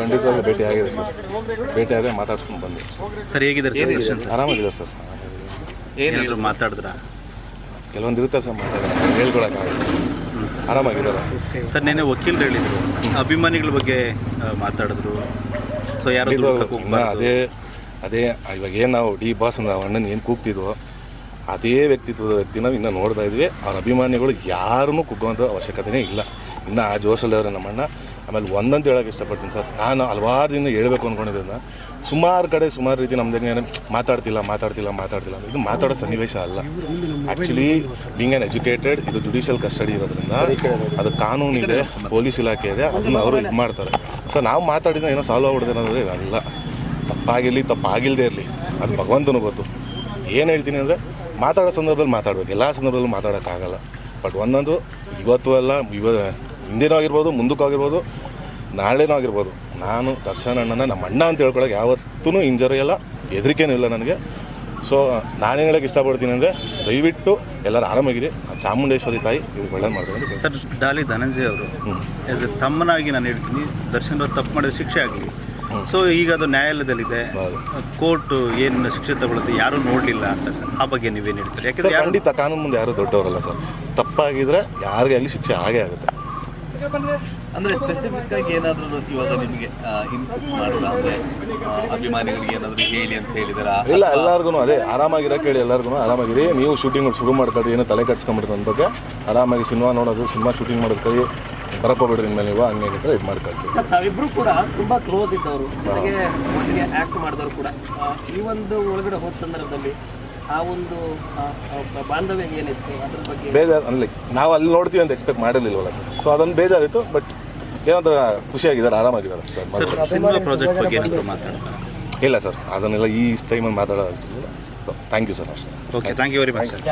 ಖಂಡಿತವಾಗಿ ಭೇಟಿ ಆಗಿದೆ ಸರ್. ಭೇಟಿ ಆದರೆ ಮಾತಾಡ್ಸ್ಕೊಂಡು ಬಂದೆ ಸರ್ ಹೇಗಿದ್ದಾರೆ ಸರ್ ಸರ್? ಆರಾಮಾಗಿದೆ ಸರ್ ಏನಾದರೂ ಮಾತಾಡಿದ್ರ? ಕೆಲವೊಂದು ಇರುತ್ತೆ ಸರ್ ಮಾತಾಡೋದು ಹೇಳ್ಕೊಳಕ್ಕಾಗಲ್ಲ ಆರಾಮಾಗಿದ್ದಾರೆ ಸರ್? ನೆನ್ನೆ ವಕೀಲರು ಹೇಳಿದರು. ಅಭಿಮಾನಿಗಳ ಬಗ್ಗೆ ಮಾತಾಡಿದ್ರು. ಸೊ ಯಾರು ಅದೇ ಅದೇ ಇವಾಗ ಏನು ನಾವು ಡಿ ಬಾಸ್ ನಾವು ಅಣ್ಣನ ಏನು ಕೂಗ್ತಿದ್ವೋ ಅದೇ ವ್ಯಕ್ತಿತ್ವದ ವ್ಯಕ್ತಿ ನಾವು ಇನ್ನೂ ನೋಡ್ತಾ ಇದ್ವಿ. ಅವ್ರ ಅಭಿಮಾನಿಗಳು ಯಾರನ್ನೂ ಕುಗ್ಗುವಂಥ ಅವಶ್ಯಕತೆನೇ ಇಲ್ಲ. ಇನ್ನು ಆ ಜೋಶಲ್ಲವ್ರೆ ನಮ್ಮಣ್ಣ. ಆಮೇಲೆ ಒಂದಂತ ಹೇಳೋಕೆ ಇಷ್ಟಪಡ್ತೀನಿ ಸರ್. ನಾನು ಹಲವಾರು ದಿನ ಹೇಳಬೇಕು ಅಂದ್ಕೊಂಡಿದ್ದನ್ನ ಸುಮಾರು ಕಡೆ ಸುಮಾರು ರೀತಿ ನಮ್ದು ಮಾತಾಡ್ತಿಲ್ಲ ಮಾತಾಡ್ತಿಲ್ಲ ಮಾತಾಡ್ತಿಲ್ಲ ಇದು ಮಾತಾಡೋ ಸನ್ನಿವೇಶ ಅಲ್ಲ. ಆ್ಯಕ್ಚುಲಿ ಬಿಂಗ್ ಆ್ಯನ್ ಎಜುಕೇಟೆಡ್ ಇದು ಜುಡಿಷಿಯಲ್ ಕಸ್ಟಡಿ ಇರೋದ್ರಿಂದ ಅದು ಕಾನೂನಿದೆ ಪೊಲೀಸ್ ಇಲಾಖೆ ಇದೆ, ಅದನ್ನ ಅವರು ಇದು ಮಾಡ್ತಾರೆ. ಸೊ ನಾವು ಮಾತಾಡಿದ್ರೆ ಏನೋ ಸಾಲ್ವ್ ಆಗ್ಬಿಡ್ದೆ ಅನ್ನೋದು ಇದಲ್ಲ. ತಪ್ಪಾಗಿರಲಿ ತಪ್ಪಾಗಿಲ್ಲದೆ ಇರಲಿ. ಅದು ಭಗವಂತನೂ ಗೊತ್ತು. ಏನು ಹೇಳ್ತೀನಿ ಅಂದರೆ, ಮಾತಾಡೋ ಸಂದರ್ಭದಲ್ಲಿ ಮಾತಾಡಬೇಕು. ಎಲ್ಲ ಸಂದರ್ಭದಲ್ಲೂ ಮಾತಾಡೋಕ್ಕಾಗಲ್ಲ. ಬಟ್ ಒಂದೊಂದು, ಇವತ್ತು ಅಲ್ಲ, ಇವ ಹಿಂದಿನೂ ಆಗಿರ್ಬೋದು ಮುಂದಕ್ಕೂ ಆಗಿರ್ಬೋದು ನಾಳೆನೂ ಆಗಿರ್ಬೋದು ನಾನು ದರ್ಶನ್ ಅಣ್ಣನ ನಮ್ಮ ಅಣ್ಣ ಅಂತ ಹೇಳ್ಕೊಳಕ್ಕೆ ಯಾವತ್ತೂ ಇಂಜರಿ ಇಲ್ಲ ಹೆದರಿಕೆನೂ ಇಲ್ಲ ನನಗೆ. ಸೊ ನಾನೇನು ಹೇಳೋಕ್ಕೆ ಇಷ್ಟಪಡ್ತೀನಿ ಅಂದರೆ ದಯವಿಟ್ಟು ಎಲ್ಲರೂ ಆರಾಮಾಗಿದೆ ಆ ಚಾಮುಂಡೇಶ್ವರಿ ತಾಯಿ ಇವ್ರಿಗೆ ಒಳ್ಳೆ ಮಾಡ್ತಾರೆ ಸರ್ ಡಾಲಿ ಧನಂಜಯ ಅವರು ಆ್ಯಸ್ ಎ ತಮ್ಮನಾಗಿ ನಾನು ಹೇಳ್ತೀನಿ ದರ್ಶನ್ ಅವ್ರು ತಪ್ಪು ಮಾಡಿದ ಶಿಕ್ಷೆ ಆಗಲಿ. ಸೊ ಈಗ ಅದು ನ್ಯಾಯಾಲಯದಲ್ಲಿದೆ. ಕೋರ್ಟ್ ಏನು ಶಿಕ್ಷೆ ತಗೊಳುತ್ತೆ ಯಾರೂ ನೋಡಲಿಲ್ಲ ಅಂತ ಸರ್. ಆ ಬಗ್ಗೆ ನೀವೇನು ಹೇಳ್ತೀರಿ? ಯಾಕಂದರೆ ಖಂಡಿತ ಕಾನೂನು ಮುಂದೆ ಯಾರೂ ದೊಡ್ಡವರಲ್ಲ ಸರ್. ತಪ್ಪಾಗಿದ್ರೆ ಯಾರಿಗೆ ಆಗಲಿ ಶಿಕ್ಷೆ ಆಗೇ ಆಗುತ್ತೆ. ಅಂದ್ರೆ ಸ್ಪೆಸಿಫಿಕ್ ಆಗಿ ಏನಾದರೂ ಇವಾಗ ನಿಮಗೆ ಇನ್ಸಿಸ್ಟ್ ಮಾಡಿಲ್ಲ ಅಂದ್ರೆ ಅಭಿಮಾನಿಗಳಿಗೆ ಏನಾದ್ರು ಹೇಳಿ ಅಂತ ಹೇಳಿದಾರ? ಇಲ್ಲ ಎಲ್ಲಾರ್ಗು ಅದೇ ಆರಾಮಾಗಿರೋಕೆ ಹೇಳಿ ಎಲ್ಲರಿಗೂ ಆರಾಮಾಗಿರಿ. ನೀವು ಶೂಟಿಂಗ್ ಶುರು ಮಾಡ್ಕೊಳ್ರಿ ಏನು ತಲೆ ಕಟ್ಸ್ಕೊಂಡ್ಬಿಡ್ತು ಅಂತ ಬಗ್ಗೆ ಆರಾಮಾಗಿ ಸಿನಿಮಾ ನೋಡೋದು ಸಿನಿಮಾ ಶೂಟಿಂಗ್ ಮಾಡೋದು ಕೈ ಬರಪ್ಪ ಬಿಡ್ರಿ ಇನ್ಮೇಲೆ ನೀವು ಹಂಗೆ ಇದ್ರೆ ಇದು ಮಾಡಿ ಕಳ್ಸಿ ಸರ್ ತಾವಿಬ್ರು ಕೂಡ ತುಂಬಾ ಕ್ಲೋಸ್ ಇದ್ದವರು. ಜೊತೆಗೆ ಒಟ್ಟಿಗೆ ಆಕ್ಟ್ ಮಾಡಿದವರು ಕೂಡ. ಈ ಒಂದು ಒಳಗಡೆ ಹೋದ ಸಂದರ್ಭದಲ್ಲಿ ಆ ಒಂದು ಬಾಂಧವ್ಯ ಏನಿತ್ತು ಅದ್ರ ಬಗ್ಗೆ? ಬೇಜಾರು ಅನ್ಲಿ ನಾವು ಅಲ್ಲಿ ನೋಡ್ತೀವಿ ಅಂತ ಎಕ್ಸ್ಪೆಕ್ಟ್ ಮಾಡಿರಲಿಲ್ವಲ್ಲ ಸರ್. ಸೊ ಅದೊಂದು ಬೇಜಾರಿತ್ತು ಬಟ್ ಏನಂದ್ರೆ ಖುಷಿಯಾಗಿದ್ದಾರೆ ಆರಾಮಾಗಿದ್ದಾರೆ ಸರ್. ಸಿನಿಮಾ ಪ್ರಾಜೆಕ್ಟ್ ಬಗ್ಗೆ ಏನಾದರೂ ಮಾತಾಡ್ತಾರೆ? ಇಲ್ಲ ಸರ್ ಅದನ್ನೆಲ್ಲ ಈ ಟೈಮಲ್ಲಿ ಮಾತಾಡೋ ಥ್ಯಾಂಕ್ ಯು ಸರ್ ಅಷ್ಟೇ. Okay thank you very much sir